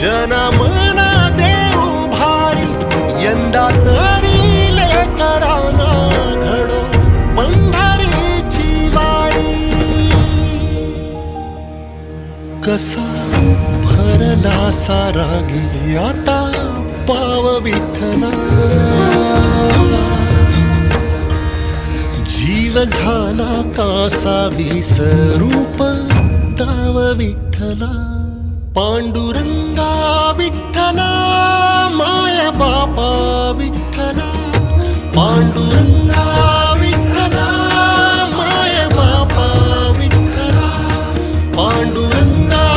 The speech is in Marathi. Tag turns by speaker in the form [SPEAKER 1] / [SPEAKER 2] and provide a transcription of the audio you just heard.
[SPEAKER 1] जनमना देऊ भारी यंदा तरी लेकराना घडो पंढरीची वारी. कसा भरला सारा गे आता पाव विठला जीव झाला कासा विसरूप ताव विठ्ठला. పాండురంగా విఠల మాయ బాప విఠల. పాండురంగా విఠల మాయ బాప విఠల. పాండురంగా